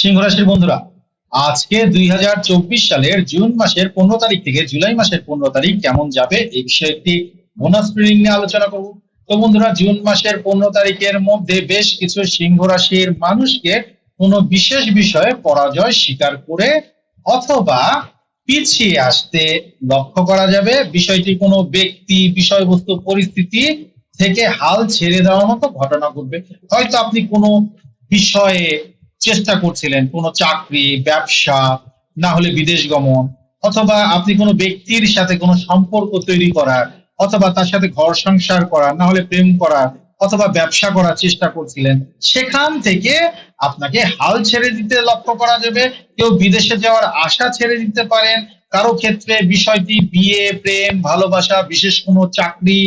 সিংহ রাশির বন্ধুরা, আজকে দুই হাজার চব্বিশ সালের জুন মাসের পনেরো তারিখ থেকে জুলাই মাসের পনেরো তারিখ কেমন যাবে এই বিষয়ে একটি বোনাস রিডিং নিয়ে আলোচনা করব। তো বন্ধুরা, জুন মাসের পনেরো তারিখের মধ্যে বেশ কিছু সিংহ রাশির মানুষকে কোনো বিশেষ বিষয়ে পরাজয় স্বীকার করে অথবা পিছিয়ে আসতে লক্ষ্য করা যাবে। বিষয়টি কোনো ব্যক্তি, বিষয়বস্তু, পরিস্থিতি থেকে হাল ছেড়ে দেওয়ার মতো ঘটনা ঘটবে। হয়তো আপনি কোনো বিষয়ে চেষ্টা করছিলেন কোনো চাকরি, ব্যবসা, না হলে বিদেশ গমন, অথবা আপনি কোনো ব্যক্তির সাথে কোনো সম্পর্ক তৈরি করার, অথবা তার সাথে ঘর সংসার করার, না হলে প্রেম করার, অথবা ব্যবসা করার চেষ্টা করছিলেন, সেখান থেকে আপনাকে হাল ছেড়ে দিতে লক্ষ্য করা যাবে। কেউ বিদেশে যাওয়ার আশা ছেড়ে দিতে পারেন। কারও ক্ষেত্রে বিষয়টি বিয়ে, প্রেম, ভালোবাসা, বিশেষ কোনো চাকরি,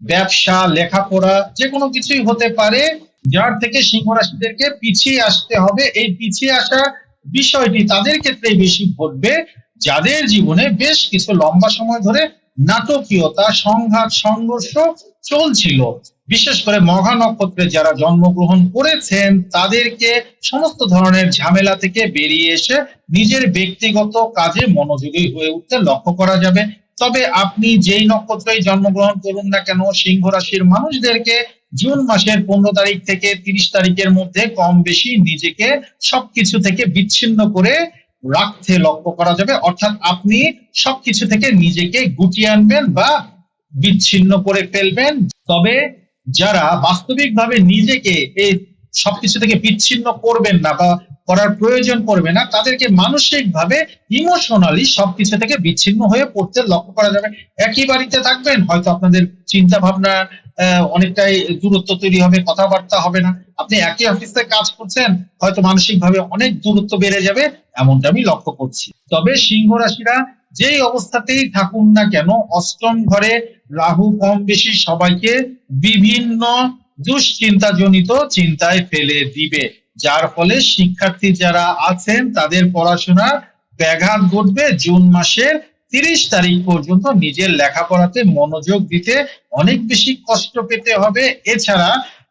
ব্যবসা, লেখাপড়া যে কোনো কিছুই হতে পারে। যার থেকে সিংহ রাশিদেরকে পিছিয়ে আসতে হবে। এই পিছিয়ে আসা বিষয়টি তাদের ক্ষেত্রে বেশি ঘটবে। যাদের জীবনে বেশ কিছু লম্বা সময় ধরে নাটকীয়তা, সংঘাত, সংঘর্ষ চলছিল। বিশেষ করে মঘা নক্ষত্রে যারা জন্মগ্রহণ করেছেন, তাদেরকে সমস্ত ধরনের ঝামেলা থেকে বেরিয়ে এসে নিজের ব্যক্তিগত কাজে মনোযোগী হয়ে উঠতে লক্ষ্য করা যাবে। তবে আপনি যেই নক্ষত্রেই জন্মগ্রহণ করুন না কেন সিংহ রাশির মানুষদেরকে জুন মাসের পনেরো তারিখ থেকে তিরিশ তারিখের মধ্যে কম বেশি নিজেকে সবকিছু থেকে বিচ্ছিন্ন করে রাখতে লক্ষ্য করা যাবে। অর্থাৎ আপনি সবকিছু থেকে নিজেকে গুটিয়ে আনবেন বা বিচ্ছিন্ন করে ফেলবেন। তবে যারা বাস্তবিকভাবে নিজেকে এই সবকিছু থেকে বিচ্ছিন্ন করবেন না বা করার প্রয়োজন পড়বে না, তাদেরকে মানসিকভাবে, ইমোশনালি সবকিছু থেকে বিচ্ছিন্ন হয়ে পড়তে লক্ষ্য করা যাবে। একই বাড়িতে থাকবেন, হয়তো আপনাদের চিন্তা ভাবনা অনেকটাই দূরত্ব তৈরি হবে, কথাবার্তা হবে না। আপনি একই অফিসে কাজ করছেন, হয়তো মানসিকভাবে অনেক দূরত্ব বেড়ে যাবে, এমনটা আমি লক্ষ্য করছি। তবে সিংহ রাশিরা যেই অবস্থাতেই থাকুন না কেন, অষ্টম ঘরে রাহু কম বেশি সবাইকে বিভিন্ন দুশ্চিন্তা জনিত চিন্তায় ফেলে দিবে। যার ফলে শিক্ষার্থী যারা আছেন, তাদের পড়াশোনার ব্যাঘাত ঘটবে জুন মাসের তিরিশ তারিখ পর্যন্ত নিজের লেখাপড়াতে মনোযোগ দিতে অনেক বেশি কষ্ট পেতে হবে। এছাড়া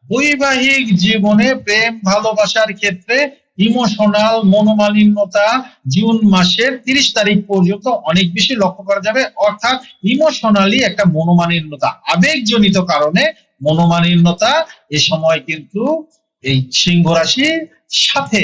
বৈবাহিক জীবনে প্রেম, ভালোবাসার ক্ষেত্রে ইমোশনাল মনোমালিন্যতা জুন মাসের তিরিশ তারিখ পর্যন্ত অনেক বেশি লক্ষ্য করা যাবে। অর্থাৎ ইমোশনালি একটা মনোমালিন্যতা, আবেগজনিত কারণে মনোমালিন্যতা এ সময় কিন্তু এই সিংহ রাশির সাথে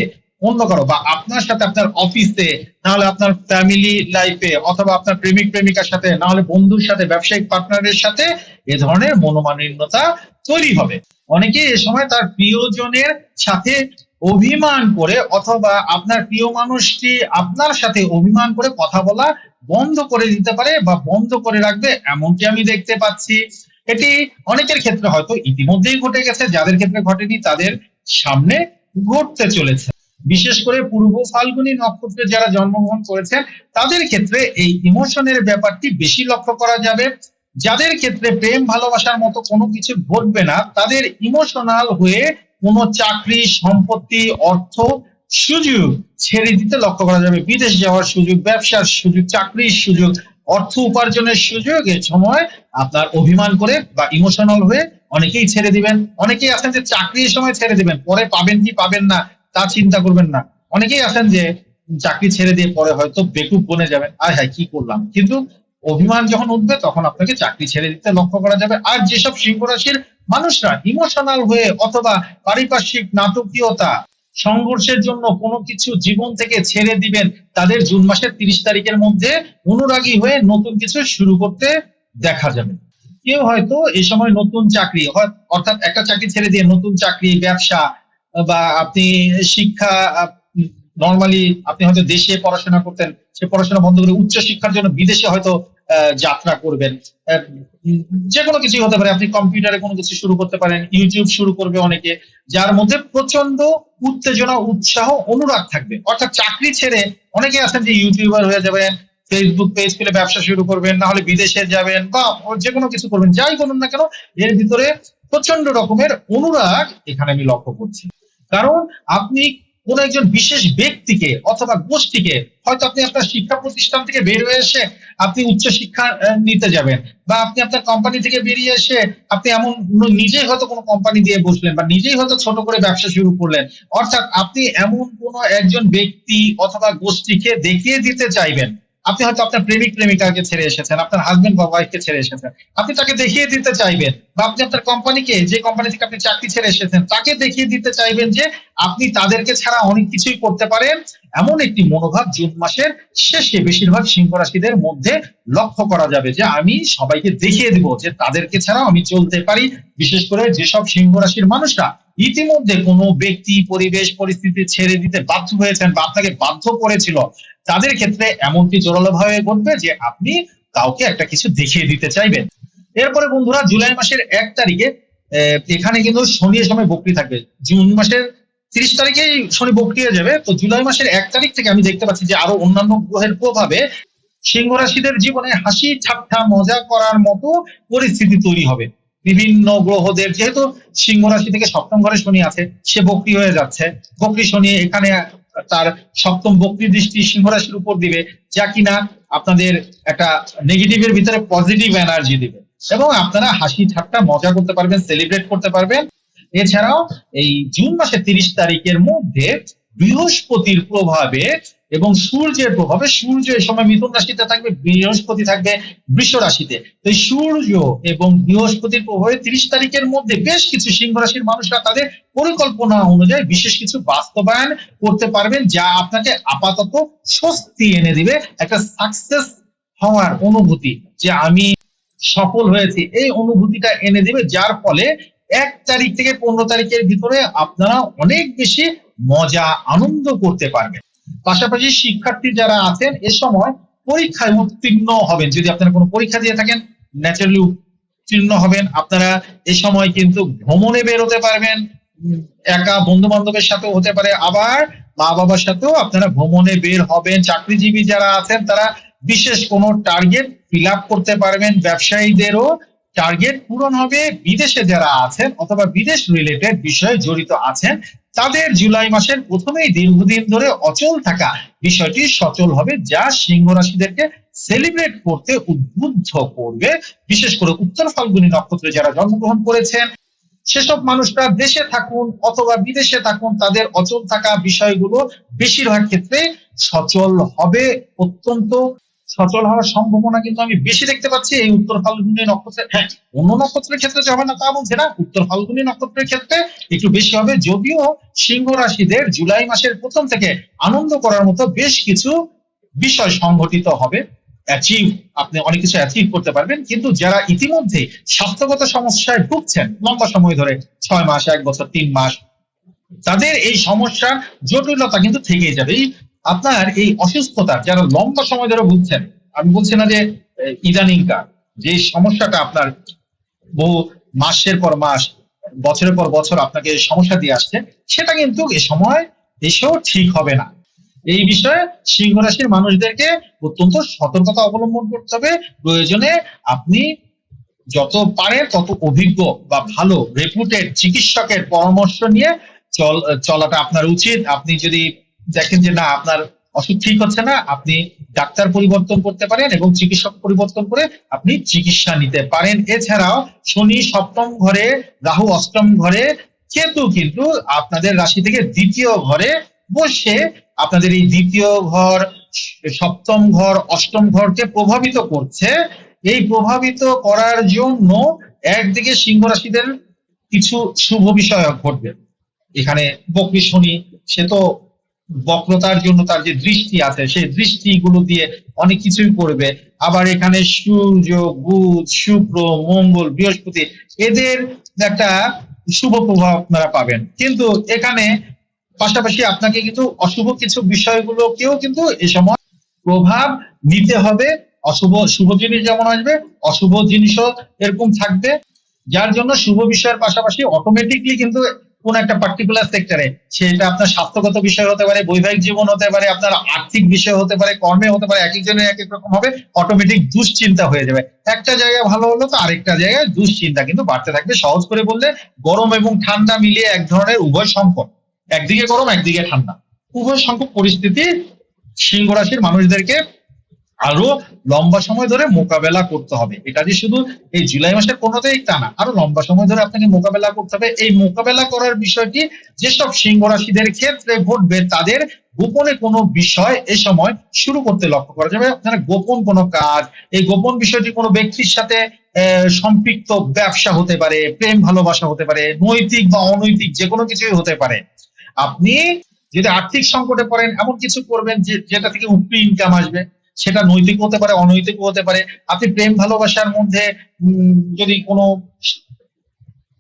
অন্য কারও বা আপনার সাথে আপনার অফিসে, নাহলে আপনার ফ্যামিলি লাইফে অথবা আপনার প্রেমিক, প্রেমিকার সাথে, নাহলে বন্ধুর সাথে, ব্যবসায়িক পার্টনারের সাথে এ ধরনের মনোমালিন্যতা তৈরি হবে। অনেকে এ সময় তার প্রিয়জনের সাথে অভিমান করে অথবা আপনার প্রিয় মানুষটি আপনার সাথে অভিমান করে কথা বলা বন্ধ করে দিতে পারে বা বন্ধ করে রাখবে, এমনটি আমি দেখতে পাচ্ছি। এটি অনেকের ক্ষেত্রে হয়তো ইতিমধ্যেই ঘটে গেছে, যাদের ক্ষেত্রে ঘটেনি, তাদের সামনে ঘটতে চলেছে। বিশেষ করে পূর্ব ফাল্গুনী নক্ষত্রে যারা জন্মগ্রহণ করেছেন, তাদের ক্ষেত্রে এই ইমোশনের ব্যাপারটি বেশি লক্ষ্য করা যাবে। যাদের ক্ষেত্রে প্রেম ভালোবাসার মতো কোনো কিছু ঘটবে না, তাদের ইমোশনাল হয়ে কোনো চাকরি, সম্পত্তি, অর্থ সুযোগ ছেড়ে দিতে লক্ষ্য করা যাবে। বিদেশ যাওয়ার সুযোগ, ব্যবসার সুযোগ, চাকরির সুযোগ, অর্থ উপার্জনের সুযোগ এ সময় আপনার অভিমান করে বা ইমোশনাল হয়ে অনেকেই ছেড়ে দিবেন। অনেকেই আছেন যে চাকরির সময় ছেড়ে দিবেন, পরে পাবেন কি পাবেন না তা চিন্তা করবেন না। অনেকেই আছেন যে চাকরি ছেড়ে দিয়ে পরে হয়তো বেকুব বনে যাবেন। আয় হায়, কি করলাম? কিন্তু অভিমান যখন উঠবে, তখন আপনাকে চাকরি ছেড়ে দিতে লক্ষ্য করা যাবে। আর যেসব সিংহ রাশির মানুষরা ইমোশনাল হয়ে অথবা পারিপার্শ্বিক নাটকীয়তা সংঘর্ষের জন্য কোনো কিছু জীবন থেকে ছেড়ে দিবেন, তাদের জুন মাসের তিরিশ তারিখের মধ্যে অনুরাগী হয়ে নতুন কিছু শুরু করতে দেখা যাবে। কেউ হয়তো এই সময় নতুন চাকরি, অর্থাৎ একটা চাকরি ছেড়ে দিয়ে নতুন চাকরি, ব্যবসা বা আপনি শিক্ষা নর্মালি আপনি হয়তো দেশে পড়াশোনা করতেন, সে পড়াশোনা বন্ধ করে উচ্চ শিক্ষার জন্য বিদেশে হয়তো যাত্রা করবেন। যে কোনো কিছুই হতে পারে, আপনি কম্পিউটারে কোনো কিছু শুরু করতে পারেন, ইউটিউব শুরু করবে অনেকে, যার মধ্যে প্রচণ্ড উত্তেজনা, উৎসাহ, অনুরাগ থাকবে। অর্থাৎ চাকরি ছেড়ে অনেকে আছেন যে ইউটিউবার হয়ে যাবেন ফেসবুক পেজ খুলে ব্যবসা শুরু করবেন না হলে বিদেশে যাবেন বা যে কোনো কিছু করবেন, যাই করুন না কেন, এর ভিতরে প্রচণ্ড রকমের অনুরাগ এখানে আমি লক্ষ্য করছি। কারণ আপনি কোন একজন বিশেষ ব্যক্তিকে অথবা গোষ্ঠীকে হয়তো আপনি আপনার শিক্ষা প্রতিষ্ঠান থেকে বের হয়ে এসে আপনি উচ্চ শিক্ষা নিতে যাবেন বা আপনি আপনার কোম্পানি থেকে বেরিয়ে এসে আপনি এমন নিজেই হয়তো কোনো কোম্পানি দিয়ে বসলেন বা নিজেই হয়তো ছোট করে ব্যবসা শুরু করলেন। অর্থাৎ আপনি এমন কোন একজন ব্যক্তি অথবা গোষ্ঠীকে দেখিয়ে দিতে চাইবেন আপনি হয়তো আপনার প্রেমিক, প্রেমিকাকে ছেড়ে এসেছেন, আপনার হাজবেন্ড বা ওয়াইফকে ছেড়ে এসেছেন। আপনি তাকে দেখিয়ে দিতে চাইবেন বা আপনি আপনার কোম্পানিকে যে কোম্পানি থেকে আপনি চাকরি ছেড়ে এসেছেন, তাকে দেখিয়ে দিতে চাইবেন যে আপনি তাদেরকে ছাড়া অনেক কিছুই করতে পারেন। এমন একটি মনোভাব জুন মাসের শেষে বেশিরভাগ সিংহ রাশিদের মধ্যে লক্ষ্য করা যাবে যে আমি সবাইকে দেখিয়ে দিব যে তাদেরকে ছাড়াও আমি চলতে পারি। বিশেষ করে যেসব সিংহ রাশির মানুষরা ইতিমধ্যে কোনো ব্যক্তি, পরিবেশ, পরিস্থিতি ছেড়ে দিতে বাধ্য হয়েছেন বা আপনাকে বাধ্য করেছিল, তাদের ক্ষেত্রে এমনটি জোরালো ভাবে ঘটবে যে আপনি কাউকে একটা কিছু দেখিয়ে দিতে চাইবেন। এরপরে বন্ধুরা, জুলাই মাসের এক তারিখে এখানে কিন্তু শনি সময় বকরি থাকবে। জুন মাসের তিরিশ তারিখেই শনি বকরিয়ে যাবে। তো জুলাই মাসের এক তারিখ থেকে আমি দেখতে পাচ্ছি যে আরও অন্যান্য গ্রহের প্রভাবে সিংহ রাশিদের জীবনে হাসি, ঠাট্টা, মজা করার মতো পরিস্থিতি তৈরি হবে। বিভিন্ন গ্রহদের, যেহেতু সিংহ রাশি থেকে সপ্তম ঘরে শনি আছে, সে বকরি হয়ে যাচ্ছে। বকরি শনি এখানে তার সপ্তম বকরি দৃষ্টি সিংহ রাশির উপর দিবে, যা কিনা আপনাদের একটা নেগেটিভের ভিতরে পজিটিভ এনার্জি দিবে। এবং আপনারা হাসি ঠাট্টা, মজা করতে পারবেন সেলিব্রেট করতে পারবেন। এছাড়াও এই জুন মাসের তিরিশ তারিখের মধ্যে বৃহস্পতির প্রভাবে এবং সূর্যের প্রভাবে, সূর্য এই সময় মিথুন রাশিতে থাকবে, বৃহস্পতি থাকবে বৃষ রাশিতে। এই সূর্য এবং বৃহস্পতির প্রভাবে তিরিশ তারিখের মধ্যে বেশ কিছু সিংহ রাশির মানুষরা তাদের পরিকল্পনা অনুযায়ী বিশেষ কিছু বাস্তবায়ন করতে পারবেন, যা আপনাকে আপাতত স্বস্তি এনে দিবে, একটা সাকসেস হওয়ার অনুভূতি, যে আমি সফল হয়েছি। এই অনুভূতিটা এনে দিবে, যার ফলে এক তারিখ থেকে পনেরো তারিখের ভিতরে আপনারা অনেক বেশি মজা, আনন্দ করতে পারবেন পাশাপাশি শিক্ষার্থী যারা আছেন, এ সময় পরীক্ষায় উত্তীর্ণ হবেন। যদি আপনারা কোনো পরীক্ষা দিয়ে থাকেন ন্যাচারালি উত্তীর্ণ হবেন। আপনারা এ সময় কিন্তু ভ্রমণে বেরোতে পারবেন একা বন্ধু বান্ধবের সাথেও হতে পারে। আবার মা বাবার সাথেও আপনারা ভ্রমণে বের হবেন। চাকরিজীবী যারা আছেন, তারা বিশেষ কোনো টার্গেট ফিল আপ করতে পারবেন। ব্যবসায়ীদেরও টার্গেট পূরণ হবে। বিদেশে যারা আছেন অথবা বিদেশ রিলেটেড বিষয়ে জড়িত আছেন তাদের জুলাই মাসের প্রথমেই দীর্ঘদিন ধরে অচল থাকা বিষয়টি সচল হবে যা সিংহ রাশিদেরকে সেলিব্রেট করতে উদ্বুদ্ধ করবে। বিশেষ করে উত্তর ফাল্গুনী নক্ষত্রে যারা জন্মগ্রহণ করেছেন, সেসব মানুষরা দেশে থাকুন অথবা বিদেশে থাকুন, তাদের অচল থাকা বিষয়গুলো বেশিরভাগ ক্ষেত্রে সচল হবে অত্যন্ত সচল হওয়ার সম্ভাবনা কিন্তু আমি বেশি দেখতে পাচ্ছি এই উত্তর ফাল্গুনী নক্ষত্রে। হ্যাঁ অন্য নক্ষত্রের ক্ষেত্রে যে হবে না তা বলছে না। উত্তর ফাল্গুনী নক্ষত্রের ক্ষেত্রে একটু বেশি হবে। যদিও সিংহ রাশিদের জুলাই মাসের প্রথম থেকে আনন্দ করার মতো বেশ কিছু বিষয় সংঘটিত হবে। অ্যাচিভ আপনি অনেক কিছু অ্যাচিভ করতে পারবেন। কিন্তু যারা ইতিমধ্যে স্বাস্থ্যগত সমস্যায় ভুগছেন, লম্বা সময় ধরে, ছয় মাস, এক বছর, তিন মাস, তাদের এই সমস্যার জটিলতা কিন্তু থেকেই যাবে। এই আপনার এই অসুস্থতার, যারা লম্বা সময় ধরে ভুগছেন, আমি বলছি না যে ইদানিংকার, যে সমস্যাটা আপনার বহু মাসের পর মাস, বছরের পর বছর আপনাকে সমস্যা দিয়ে আসছে, সেটা কিন্তু এ সময় এসেও ঠিক হবে না। এই বিষয়ে সিংহ রাশির মানুষদেরকে অত্যন্ত সতর্কতা অবলম্বন করতে হবে। প্রয়োজনে আপনি যত পারেন, তত অভিজ্ঞ বা ভালো রেপুটেড চিকিৎসকের পরামর্শ নিয়ে চল, চলাটা আপনার উচিত। আপনি যদি দেখেন যে না, আপনার অসুখ ঠিক হচ্ছে না, আপনি ডাক্তার পরিবর্তন করতে পারেন এবং চিকিৎসক পরিবর্তন করে আপনি চিকিৎসা নিতে পারেন। এছাড়াও শনি সপ্তম ঘরে, রাহু অষ্টম ঘরে, কেতু কিন্তু আপনাদের রাশি থেকে দ্বিতীয় ঘরে বসে আপনাদের এই দ্বিতীয় ঘর, সপ্তম ঘর, অষ্টম ঘরকে প্রভাবিত করছে। এই প্রভাবিত করার জন্য একদিকে সিংহ রাশিদের কিছু শুভ বিষয় ঘটবে। এখানে বকরি শনি, সে তো বক্রতার জন্য তার যে দৃষ্টি আছে, সেই দৃষ্টিগুলো দিয়ে অনেক কিছুই করবে। আবার এখানে সূর্য, বুধ, শুক্র, মঙ্গল, বৃহস্পতি, এদের একটা শুভ প্রভাব আপনারা পাবেন। কিন্তু এখানে পাশাপাশি আপনাকে কিন্তু অশুভ কিছু বিষয়গুলোকেও কিন্তু এ সময় প্রভাব নিতে হবে। অশুভ, শুভ জিনিস যেমন আসবে, অশুভ জিনিসও এরকম থাকবে। যার জন্য শুভ বিষয়ের পাশাপাশি অটোমেটিকলি কিন্তু কোন একটা পার্টিকুলার সেক্টরে সেটা আপনার স্বাস্থ্যগত বিষয় হতে পারে, বৈবাহিক জীবন হতে পারে, আপনার আর্থিক বিষয় হতে পারে, কর্মে হতে পারে, এক একজনের এক এক রকম হবে অটোমেটিক দুশ্চিন্তা হয়ে যাবে। একটা জায়গায় ভালো হলো তো আরেকটা জায়গায় দুশ্চিন্তা, কিন্তু বাড়তে থাকবে। সহজ করে বললে, গরম এবং ঠান্ডা মিলিয়ে এক ধরনের উভয় সংকট। একদিকে গরম, একদিকে ঠান্ডা। উভয় সংকট পরিস্থিতি, সিংহ রাশির মানুষদেরকে আরও লম্বা সময় ধরে মোকাবেলা করতে হবে। এটা যে শুধু এই জুলাই মাসের কোনোতেই তা না। আরও লম্বা সময় ধরে আপনাকে মোকাবেলা করতে হবে। এই মোকাবেলা করার বিষয়টি যেসব সিংহ রাশিদের ক্ষেত্রে ঘটবে, তাদের গোপনে কোনো বিষয় এ সময় শুরু করতে লক্ষ্য করা যাবে। আপনারা গোপন কোনো কাজ, এই গোপন বিষয়টি কোনো ব্যক্তির সাথে সম্পৃক্ত ব্যবসা হতে পারে, প্রেম ভালোবাসা হতে পারে, নৈতিক বা অনৈতিক যে কোনো কিছুই হতে পারে। আপনি যদি আর্থিক সংকটে পড়েন, এমন কিছু করবেন যে, যেটা থেকে উপরি ইনকাম আসবে। সেটা নৈতিক হতে পারে, অনৈতিক হতে পারে। আপনি প্রেম ভালোবাসার মধ্যে যদি কোনো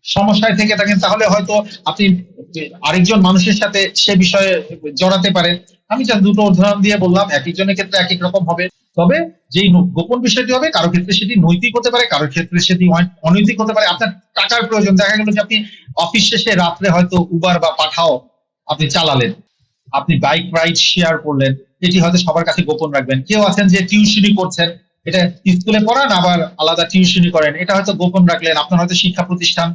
সমস্যায় থেকে থাকেন, তাহলে হয়তো আপনি আরেকজন মানুষের সাথে সে বিষয়ে জড়াতে পারেন। আমি যা দুটো উদাহরণ দিয়ে বললাম, এক একজনের ক্ষেত্রে এক এক রকম হবে। তবে যেই গোপন বিষয়টি হবে, কারও ক্ষেত্রে সেটি নৈতিক হতে পারে, কারও ক্ষেত্রে সেটি অনৈতিক হতে পারে। আপনার টাকার প্রয়োজন। দেখা গেল যে আপনি অফিস শেষে রাত্রে হয়তো উবার বা পাঠাও আপনি চালালেন। আপনি বাইক রাইড শেয়ার করলেন। এটি হয়তো সবার কাছে গোপন রাখবেন। কেউ আছেন যে টিউশনি করছেন, এটা স্কুলে পড়ান, আবার আলাদা টিউশনি করেন। এটা হয়তো গোপন রাখলেন, আপনার হয়তো শিক্ষা প্রতিষ্ঠান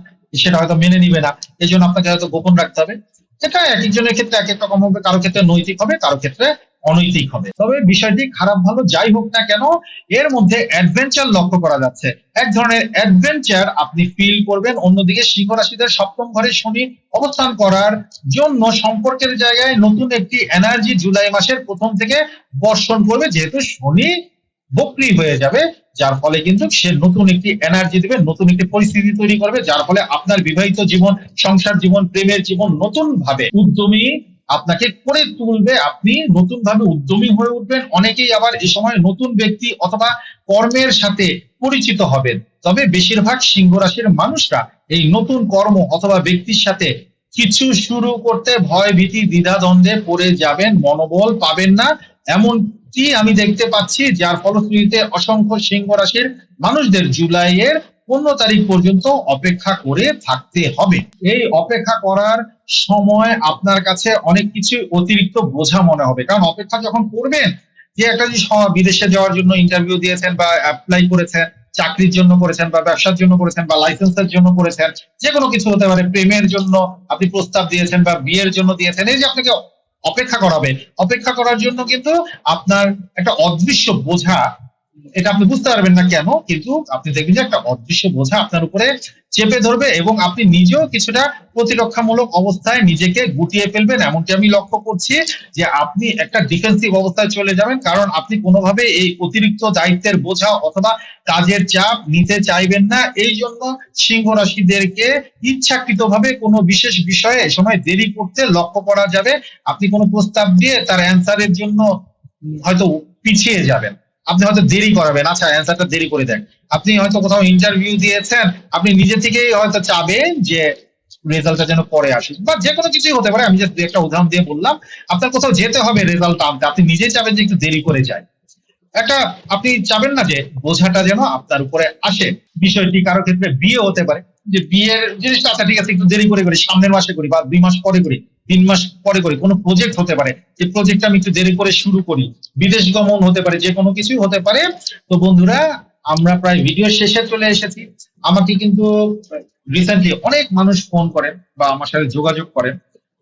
সেটা হয়তো মেনে নিবে না এই জন্য আপনাকে হয়তো গোপন রাখতে হবে। এটা এক একজনের ক্ষেত্রে এক এক রকম হবে, কারও ক্ষেত্রে নৈতিক হবে, কারও ক্ষেত্রে অনৈতিক হবে। তবে বিষয়টি খারাপ ভালো যাই হোক না কেন, এর মধ্যে অ্যাডভেঞ্চার লক্ষ্য করা যাচ্ছে। এক ধরনের অ্যাডভেঞ্চার আপনি ফিল করবেন, অন্যদিকে সিংহ রাশিদের সপ্তম ঘরে শনি অবস্থান করার জন্য সম্পর্কের জায়গায় নতুন একটি এনার্জি জুলাই মাসের প্রথম থেকে বর্ষণ করবে, যেহেতু শনি বক্রি হয়ে যাবে, যার ফলে কিন্তু সে নতুন একটি এনার্জি দেবে, নতুন একটি পরিস্থিতি তৈরি করবে, যার ফলে আপনার বিবাহিত জীবন, সংসার জীবন, প্রেমের জীবন নতুন ভাবে উদ্যমী আপনাকে করে তুলবে। আপনি নতুন ভাবে উদ্যমী হয়ে উঠবেন। অনেকেই আবার এই সময় নতুন ব্যক্তি অথবা কর্মের সাথে পরিচিত হবেন। তবে বেশিরভাগ সিংহ রাশির মানুষরা এই নতুন কর্ম অথবা ব্যক্তির সাথে কিছু শুরু করতে ভয়, ভীতি দ্বিধা দ্বন্দ্বে পড়ে যাবেন, মনোবল পাবেন না। এমনটি আমি দেখতে পাচ্ছি, যার ফলশ্রুতিতে অসংখ্য সিংহ রাশির মানুষদের জুলাইয়ের পনেরো তারিখ পর্যন্ত অপেক্ষা করে থাকতে হবে। এই অপেক্ষা করার সময় আপনার কাছে অনেক কিছু অতিরিক্ত বোঝা মনে হবে। কারণ অপেক্ষা যখন করবেন, যে একটা জিনিস বিদেশে যাওয়ার জন্য ইন্টারভিউ দিয়েছেন বা অ্যাপ্লাই করেছেন, চাকরির জন্য করেছেন বা ব্যবসার জন্য করেছেন বা লাইসেন্সের জন্য করেছেন যে কোনো কিছু হতে পারে, প্রেমের জন্য আপনি প্রস্তাব দিয়েছেন বা বিয়ের জন্য দিয়েছেন, এই যে আপনাকে অপেক্ষা করাবে, অপেক্ষা করার জন্য কিন্তু আপনার একটা অদৃশ্য বোঝা এটা আপনি বুঝতে পারবেন না কেন, কিন্তু আপনি দেখবেন যে একটা অদৃশ্য বোঝা আপনার উপরে চেপে ধরবে এবং আপনি নিজেও কিছুটা প্রতিরক্ষামূলক অবস্থায় নিজেকে গুটিয়ে ফেলবেন। এমনকি আমি লক্ষ্য করছি যে আপনি একটা ডিফেন্সিভ অবস্থায় চলে যাবেন, কারণ আপনি কোনোভাবে এই অতিরিক্ত দায়িত্বের বোঝা অথবা কাজের চাপ নিতে চাইবেন না। এই জন্য সিংহ রাশিদেরকে ইচ্ছাকৃতভাবে কোনো বিশেষ বিষয়ে সময় দেরি করতে লক্ষ্য করা যাবে। আপনি কোনো প্রস্তাব দিয়ে তার অ্যান্সারের জন্য হয়তো পিছিয়ে যাবেন। আপনি হয়তো দেরি করাবেন। আচ্ছা অ্যান্সারটা দেরি করে দেন। আপনি হয়তো কোথাও ইন্টারভিউ দিয়েছেন, আপনি নিজে থেকেই হয়তো চাবেন যে রেজাল্টটা যেন পরে আসুক বা যে কোনো কিছুই হতে পারে, আমি যে একটা উদাহরণ দিয়ে বললাম, আপনার কোথাও যেতে হবে রেজাল্ট আনতে। আপনি নিজেই চাবেন যে একটু দেরি করে যায়। একটা, আপনি চাবেন না যে বোঝাটা যেন আপনার উপরে আসে। বিষয়টি কারও ক্ষেত্রে বিয়ে হতে পারে। যে বিয়ের জিনিসটা আচ্ছা ঠিক আছে, একটু দেরি করে করি, সামনের মাসে করি বা দুই মাস পরে করি। তিন মাস পরে করি। কোনো প্রজেক্ট হতে পারে। যে প্রজেক্টটা আমি একটু দেরি করে শুরু করি। বিদেশ গমন হতে পারে, যে কোনো কিছুই হতে পারে। তো বন্ধুরা, আমরা প্রায় ভিডিও শেষে চলে এসেছি। আমাকে কিন্তু রিসেন্টলি অনেক মানুষ ফোন করেন বা আমার সাথে যোগাযোগ করেন।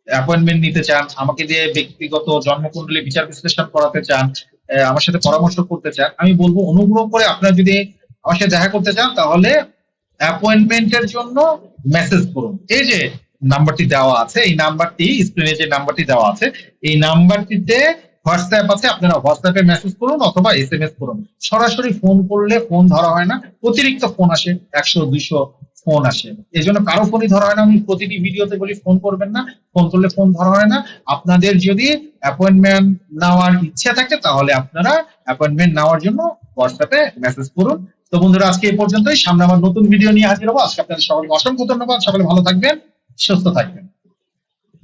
অ্যাপয়েন্টমেন্ট নিতে চান, আমাকে দিয়ে ব্যক্তিগত জন্মকুণ্ডলী বিচার বিশ্লেষণ করাতে চান আমার সাথে পরামর্শ করতে চান। আমি বলব, অনুগ্রহ করে আপনারা যদি আমার সাথে দেখা করতে চান, তাহলে অ্যাপয়েন্টমেন্টের জন্য মেসেজ করুন। এই যে নাম্বারটি দেওয়া আছে, এই নাম্বারটি স্ক্রিনে যে নাম্বারটি দেওয়া আছে, এই নাম্বারটিতে হোয়াটসঅ্যাপ আছে, আপনারা হোয়াটসঅ্যাপে মেসেজ করুন অথবা এস এম এস করুন। সরাসরি ফোন করলে ফোন ধরা হয় না, অতিরিক্ত ফোন আসে, একশো, দুইশো ফোন আসে। এই জন্য কারও ফোনই ধরা হয় না আমি প্রতিটি ভিডিওতে বলি ফোন করবেন না ফোন করলে ফোন ধরা হয় না। আপনাদের যদি অ্যাপয়েন্টমেন্ট নেওয়ার ইচ্ছা থাকে, তাহলে আপনারা অ্যাপয়েন্টমেন্ট নেওয়ার জন্য হোয়াটসঅ্যাপে মেসেজ করুন। তো বন্ধুরা, আজকে এই পর্যন্তই। সামনে আমার নতুন ভিডিও নিয়ে হাজির হব। আজকে আপনাদের সকলকে অসংখ্য ধন্যবাদ। সকলে ভালো থাকবেন। সুস্থ থাকবেন।